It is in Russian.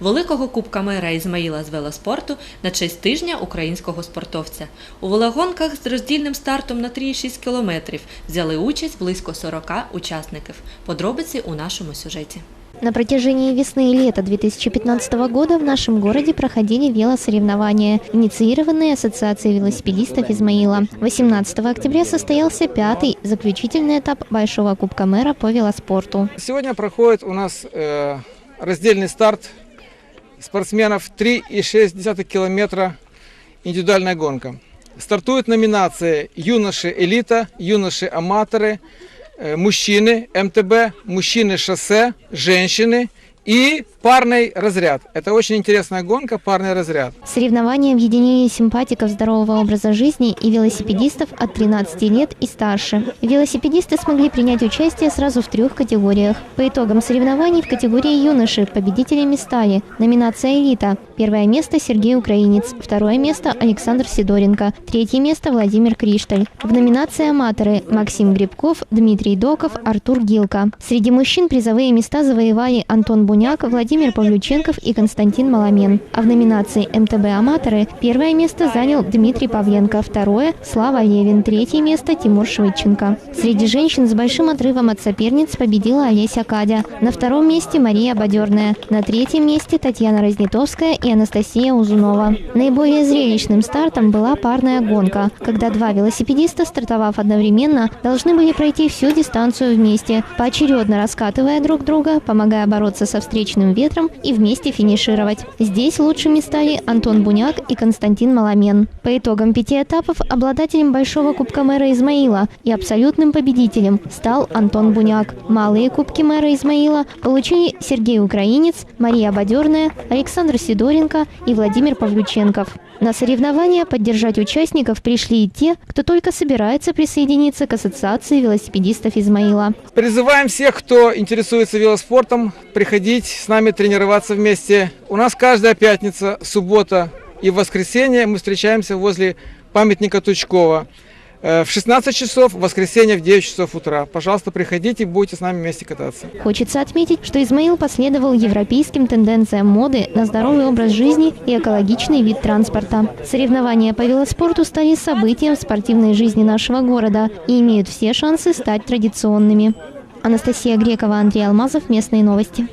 великого кубка мера Ізмаїла з велоспорту на честь тижня українського спортовця. У велогонках з роздільним стартом на 3,6 кілометрів взяли участь близько 40 учасників. Подробиці у нашому сюжеті. На протяжении весны и лета 2015 года в нашем городе проходили велосоревнования, инициированные Ассоциацией велосипедистов Измаила. 18 октября состоялся пятый, заключительный этап Большого Кубка мэра по велоспорту. Сегодня проходит у нас э, раздельный старт спортсменов 3,6 километра индивидуальная гонка. Стартует номинация юноши элита, юноши аматоры, э, мужчины МТБ, мужчины шоссе, женщины и парный разряд. Это очень интересная гонка, парный разряд. Соревнования объединили симпатиков здорового образа жизни и велосипедистов от 13 лет и старше. Велосипедисты смогли принять участие сразу в трех категориях. По итогам соревнований в категории юноши победителями стали номинация «Элита». Первое место Сергей Украинец, второе место Александр Сидоренко, третье место Владимир Кришталь. В номинации «Аматоры» Максим Грибков, Дмитрий Доков, Артур Гилка. Среди мужчин призовые места завоевали Антон Буняк, Владимир Павлюченков и Константин Маламен. А в номинации МТБ «Аматоры» первое место занял Дмитрий Павленко, второе – Слава Левин, третье место – Тимур Швыдченко. Среди женщин с большим отрывом от соперниц победила Олеся Кадя. На втором месте Мария Бадерная. На третьем месте Татьяна Разнитовская и Анастасия Узунова. Наиболее зрелищным стартом была парная гонка, когда два велосипедиста, стартовав одновременно, должны были пройти всю дистанцию вместе, поочередно раскатывая друг друга, помогая бороться со встречным ветром и вместе финишировать. Здесь лучшими стали Антон Буняк и Константин Маламен. По итогам пяти этапов обладателем Большого Кубка мэра Измаила и абсолютным победителем стал Антон Буняк. Малые Кубки мэра Измаила получили Сергей Украинец, Мария Бадерная, Александр Сидоренко и Владимир Павлюченков. На соревнования поддержать участников пришли и те, кто только собирается присоединиться к Ассоциации велосипедистов Измаила. Призываем всех, кто интересуется велоспортом, приходить с нами тренироваться вместе. У нас каждая пятница, суббота и воскресенье мы встречаемся возле памятника Тучкова. Э, В 16 часов, в воскресенье в 9 часов утра. Пожалуйста, приходите, будете с нами вместе кататься. Хочется отметить, что Измаил последовал европейским тенденциям моды на здоровый образ жизни и экологичный вид транспорта. Соревнования по велоспорту стали событием в спортивной жизни нашего города и имеют все шансы стать традиционными. Анастасия Грекова, Андрей Алмазов. Местные новости.